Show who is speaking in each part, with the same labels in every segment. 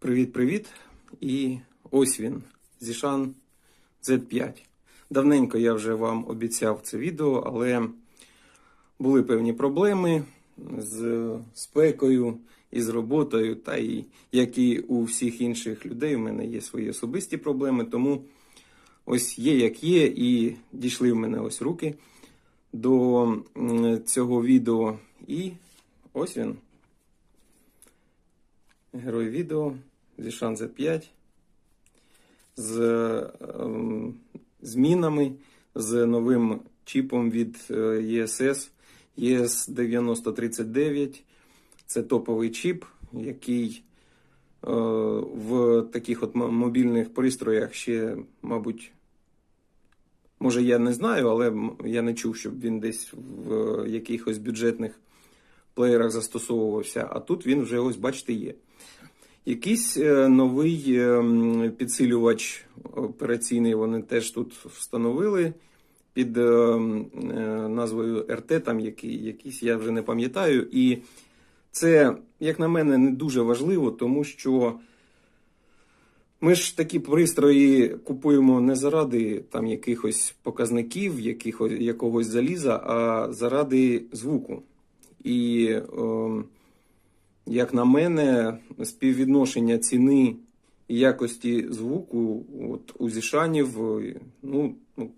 Speaker 1: Привіт-привіт. І ось він, Zishan Z5. Давненько я вже вам обіцяв це відео, але були певні проблеми з спекою і з роботою, та і як і у всіх інших людей, у мене є свої особисті проблеми, тому ось є як є, і дійшли в мене ось руки до цього відео. І ось він. Герой відео Zishan Z5 з ем, змінами, з новим чіпом від е, ESS ES9039. Це топовий чіп, який е, в таких от мобільних пристроях ще, мабуть, може я не знаю, але я не чув, щоб він десь в е, якихось бюджетних плеєрах застосовувався. А тут він вже, ось бачите, є. Якийсь е, новий е, підсилювач операційний вони теж тут встановили під е, м, е, назвою RT, там який, якийсь, я вже не пам'ятаю. І це, як на мене, не дуже важливо, тому що ми ж такі пристрої купуємо не заради там якихось показників, якихось, якогось заліза, а заради звуку. І е, як на мене, співвідношення ціни і якості звуку от, у Зішанів, е, ну, ну,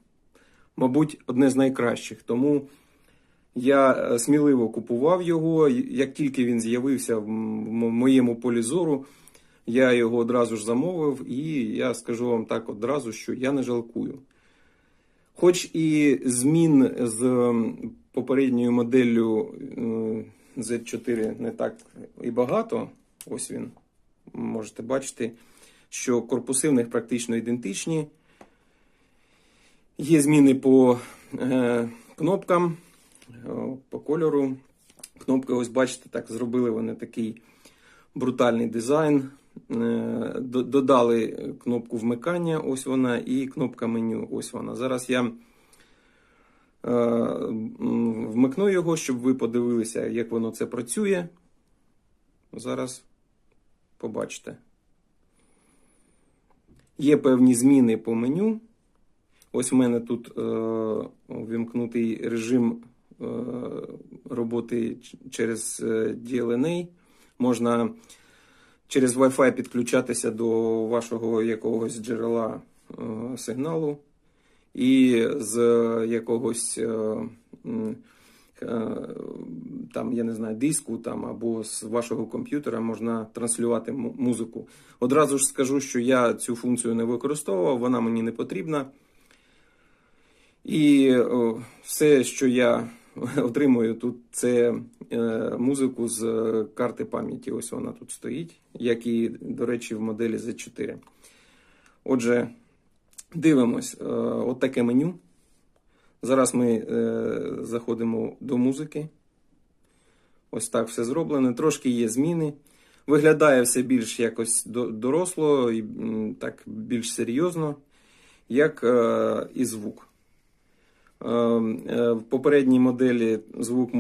Speaker 1: мабуть, одне з найкращих. Тому я е, сміливо купував його. Як тільки він з'явився в моєму полі зору, я його одразу ж замовив, і я скажу вам так одразу, що я не жалкую. Хоч і змін з попередньою моделлю е, Z4 не так і багато, ось він, можете бачити, що корпуси в них практично ідентичні. Є зміни по е, кнопкам, е, по кольору. Кнопки, ось бачите, так зробили вони такий брутальний дизайн. Е, Додали кнопку вмикання, ось вона, і кнопка меню, ось вона. Зараз я вмикну його, щоб ви подивилися, як воно це працює. Зараз побачите. Є певні зміни по меню. Ось в мене тут е, режим е, роботи через е, DLNA. Можна через Wi-Fi підключатися до вашого якогось джерела е, сигналу і з якогось е, е, там, я не знаю, диску там, або з вашого комп'ютера можна транслювати музику. Одразу ж скажу, що я цю функцію не використовував, вона мені не потрібна. І все, що я отримую тут, це е, музику з е, карти пам'яті. Ось вона тут стоїть, як і, до речі, в моделі Z4. Отже, дивимось, е, от таке меню. Зараз ми е, заходимо до музики. Ось так все зроблено. Трошки є зміни. Виглядає все більш якось доросло і так більш серйозно, як е, і звук. В попередній моделі звук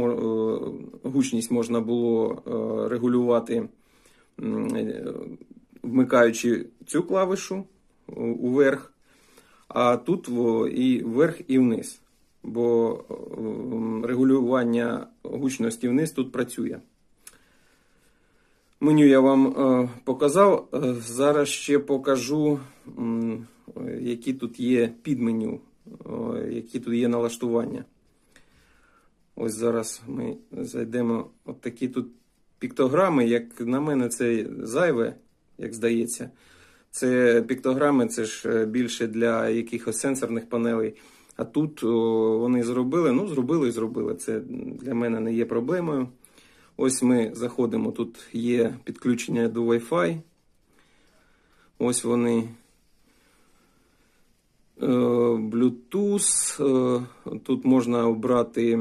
Speaker 1: гучність можна було регулювати, вмикаючи цю клавишу уверх, а тут і вверх, і вниз. Бо е, регулювання гучності вниз тут працює. Меню я вам е, показав. Е, Зараз ще покажу, які тут є підменю, е, які тут є налаштування. Ось зараз ми зайдемо. От такі тут піктограми. Як на мене, це зайве, як здається. Це піктограми, це ж е, більше для якихось сенсорних панелей. А тут вони зробили, ну, зробили і зробили. Це для мене не є проблемою. Ось ми заходимо, тут є підключення до Wi-Fi. Ось вони. Е, Bluetooth. е, Тут можна обрати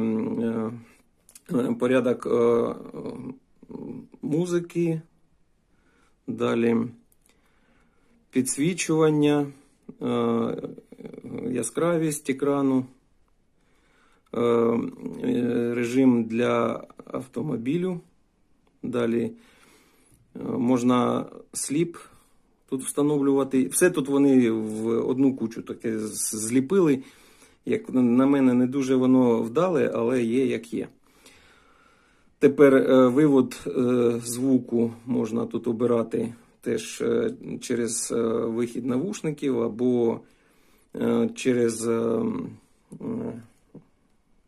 Speaker 1: порядок музики. Далі підсвічування, е, яскравість екрану, е, е, режим для автомобілю. Далі Можна сліп тут встановлювати. Все тут вони в одну кучу таке зліпили. Як на мене, не дуже воно вдале, але є як є. Тепер вивод звуку можна тут обирати теж е, через е, вихід навушників або е, через,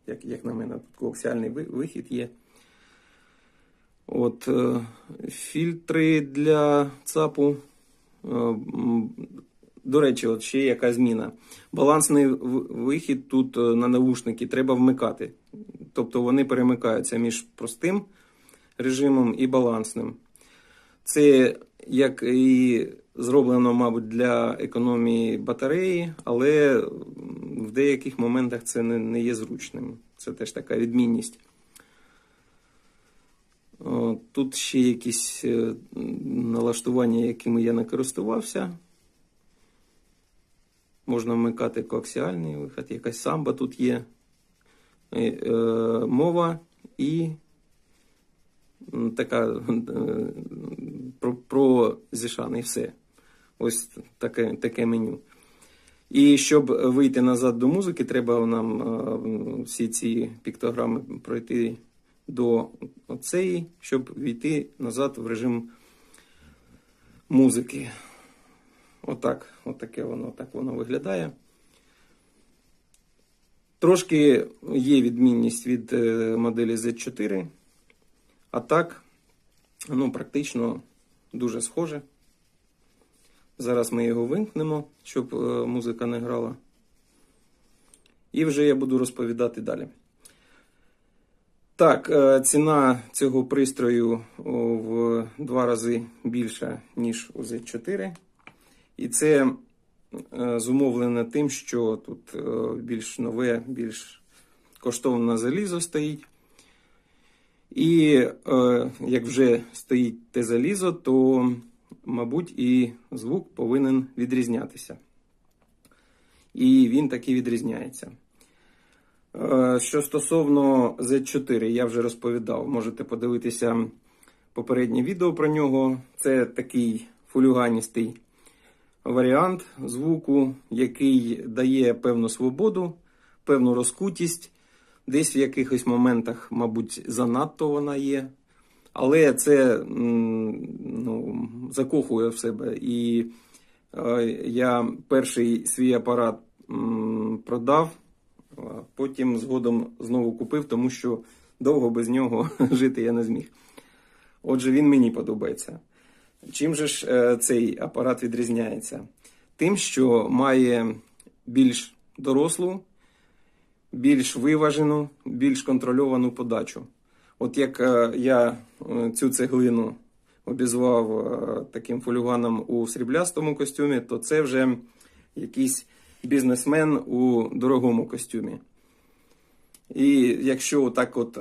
Speaker 1: як, як на мене, тут коаксіальний вихід є. От, фільтри для ЦАПу. До речі, от ще яка зміна. Балансний вихід тут на навушники треба вмикати. Тобто вони перемикаються між простим режимом і балансним. Це як і зроблено, мабуть, для економії батареї, але в деяких моментах це не, не є зручним. Це теж така відмінність. Тут ще якісь е, налаштування, якими я не користувався. Можна вмикати коаксіальний вихід, якась самба тут є. Е, мова і така е, про, про зішан і все. Ось таке, таке меню. І щоб вийти назад до музики, треба нам е, всі ці піктограми пройти до цієї, щоб війти назад в режим музики. Отак, отаке воно, так воно виглядає. Трошки є відмінність від е, моделі Z4. А так, ну, практично дуже схоже. Зараз ми його вимкнемо, щоб е, музика не грала. І вже я буду розповідати далі. Так, е, ціна цього пристрою в два рази більша, ніж у Z4. І це е, зумовлено тим, що тут більш нове, більш коштовне залізо стоїть. І е, як вже стоїть те залізо, то, мабуть, і звук повинен відрізнятися. І він таки відрізняється. Е, Що стосовно Z4, я вже розповідав, можете подивитися попереднє відео про нього. Це такий фулюганістий варіант звуку, який дає певну свободу, певну розкутість. Десь в якихось моментах, мабуть, занадто вона є. Але це ну, закохує в себе. І е, я перший свій апарат продав, потім згодом знову купив, тому що довго без нього жити я не зміг. Отже, він мені подобається. Чим же ж е, цей апарат відрізняється? Тим, що має більш дорослу, більш виважену, більш контрольовану подачу. От як е, я е, цю цеглину обізвав е, таким фолюганом у сріблястому костюмі, то це вже якийсь бізнесмен у дорогому костюмі. І якщо так от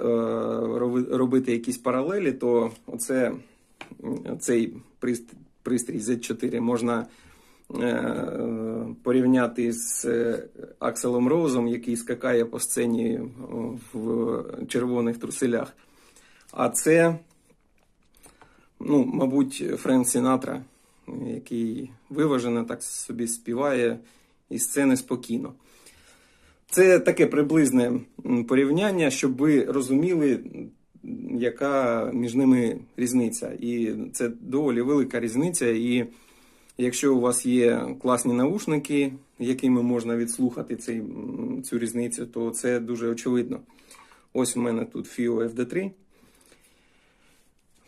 Speaker 1: робити якісь паралелі, то оце, цей пристрій Z4 можна порівняти з е, Акселом Роузом, який скакає по сцені в червоних труселях. А це, ну, мабуть, Френк Сінатра, який виважено так собі співає і сцени спокійно. Це таке приблизне порівняння, щоб ви розуміли, яка між ними різниця. І це доволі велика різниця. І якщо у вас є класні наушники, якими можна відслухати цей, цю різницю, то це дуже очевидно. Ось у мене тут FIO FD3.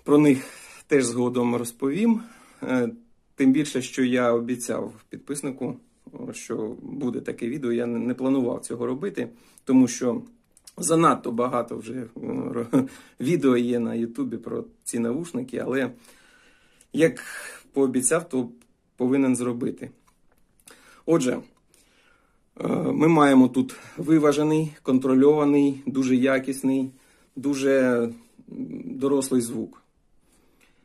Speaker 1: Про них теж згодом розповім. Е, Тим більше, що я обіцяв підписнику, що буде таке відео. Я не планував цього робити, тому що занадто багато вже е, відео є на Ютубі про ці навушники, але як пообіцяв, то повинен зробити. Отже, е, ми маємо тут виважений, контрольований, дуже якісний, дуже дорослий звук.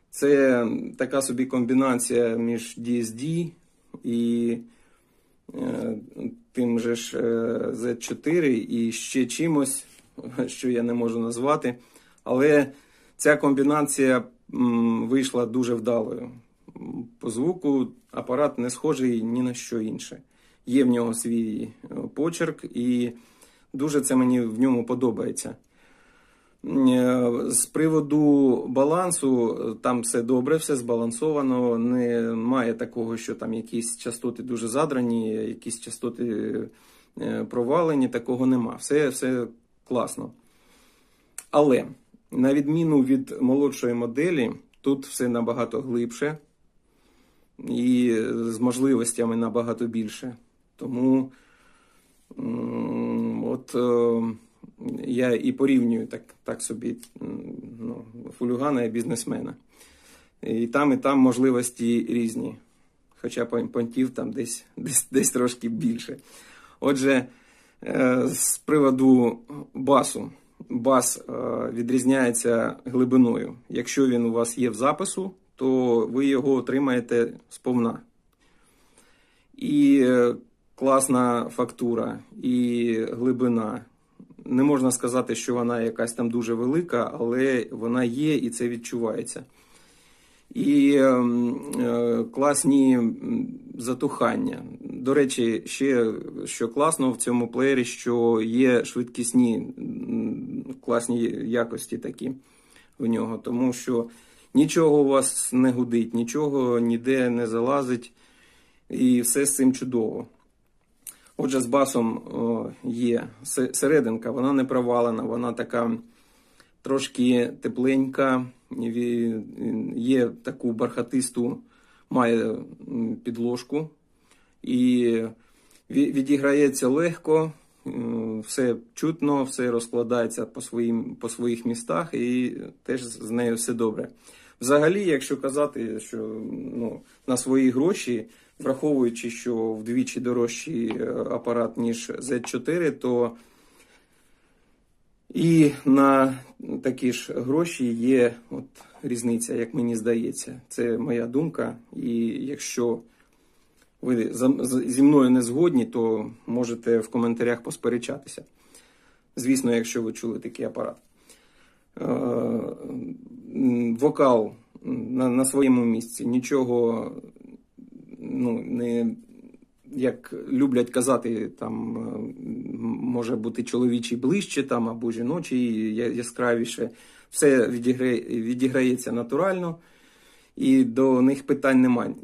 Speaker 1: Це така собі комбінація між DSD і е, тим же ж е, Z4 і ще чимось, що я не можу назвати. Але ця комбінація вийшла дуже вдалою. По звуку апарат не схожий ні на що інше. Є в нього свій е, почерк, і дуже це мені в ньому подобається. Е, З приводу балансу, е, там все добре, все збалансовано. Немає такого, що там якісь частоти дуже задрані, якісь частоти провалені, такого нема. Все, все класно. Але, на відміну від молодшої моделі, тут все набагато глибше і з можливостями набагато більше. Тому от е, я і порівнюю так, так собі ну, фулюгана і бізнесмена. І там, і там можливості різні. Хоча понтів там десь, десь, десь трошки більше. Отже, е, з приводу басу. Бас е, відрізняється глибиною. Якщо він у вас є в запису, то ви його отримаєте сповна. І е, класна фактура, і глибина. Не можна сказати, що вона якась там дуже велика, але вона є і це відчувається. І ем, е, класні затухання. До речі, ще що класно в цьому плеєрі, що є швидкісні класні якості такі в нього, тому що нічого у вас не гудить, нічого ніде не залазить, і все з цим чудово. Отже, з басом є серединка, вона не провалена, вона така трошки тепленька, є таку бархатисту, має підложку і відіграється легко, все чутно, все розкладається по, своїм, по своїх містах, і теж з нею все добре. Взагалі, якщо казати, що ну, на свої гроші, враховуючи, що вдвічі дорожчий е, апарат, ніж Z4, то і на такі ж гроші є от різниця, як мені здається. Це моя думка. І якщо ви зі мною не згодні, то можете в коментарях посперечатися. Звісно, якщо ви чули такий апарат. Вокал на, на своєму місці. Нічого ну, не, як люблять казати, там е, може бути чоловічий ближче там, або жіночий яскравіше. Все відіграє, відіграється натурально, і до них питань немає.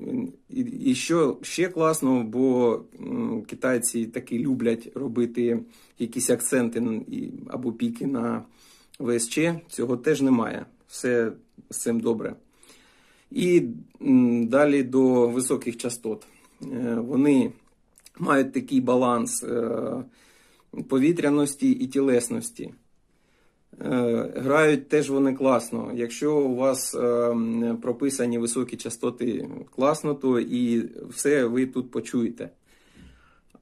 Speaker 1: І, і що ще класно, бо китайці таки люблять робити якісь акценти або піки на ВСЧ, цього теж немає. Все з цим добре. І далі до високих частот. Е, Вони мають такий баланс е, повітряності і тілесності. Е, Грають теж вони класно. Якщо у вас прописані високі частоти класно, то і все ви тут почуєте.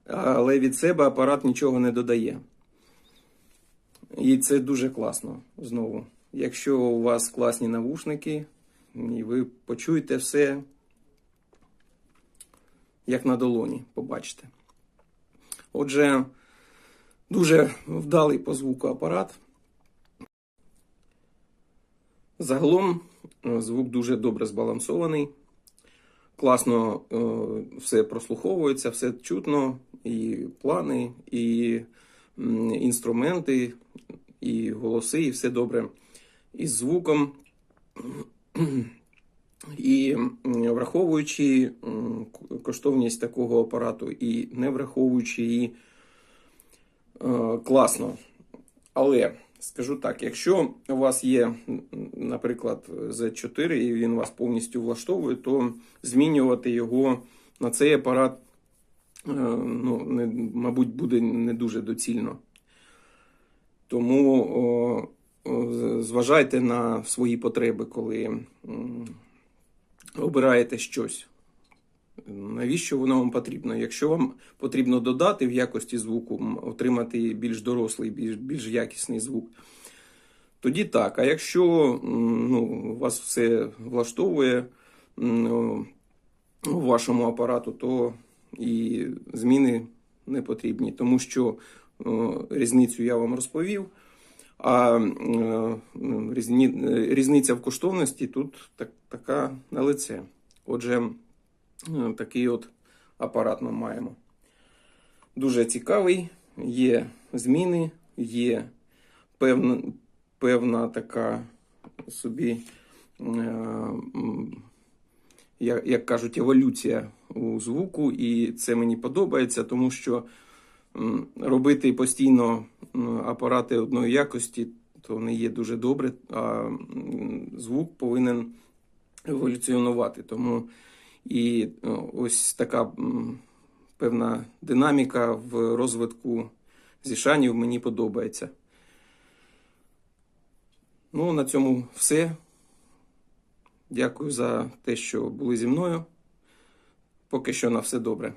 Speaker 1: Але від себе апарат нічого не додає. І це дуже класно знову. Якщо у вас класні навушники, і ви почуєте все, як на долоні, побачите. Отже, дуже вдалий по звуку апарат. Загалом е, звук дуже добре збалансований. Класно е, все прослуховується, все чутно, і плани, і інструменти, і голоси, і все добре із звуком. І враховуючи коштовність такого апарату, і не враховуючи її е, класно. Але скажу так: якщо у вас є, наприклад, Z4 і він вас повністю влаштовує, то змінювати його на цей апарат, е, ну, не, мабуть, буде не дуже доцільно. Тому зважайте на свої потреби, коли обираєте щось. Навіщо воно вам потрібно? Якщо вам потрібно додати в якості звуку, отримати більш дорослий, більш, більш якісний звук, тоді так. А якщо ну, вас все влаштовує м, у вашому апарату, то і зміни не потрібні, тому що о, різницю я вам розповів. А е, різниця в коштовності тут так, така на лице. Отже, такий от апарат ми маємо. Дуже цікавий, є зміни, є певна, певна така собі, е, як, кажуть, еволюція у звуку, і це мені подобається, тому що робити постійно апарати одної якості то не є дуже добре, а звук повинен еволюціонувати. Тому і ось така певна динаміка в розвитку зішанів мені подобається. Ну, на цьому все. Дякую за те, що були зі мною. Поки що на все добре.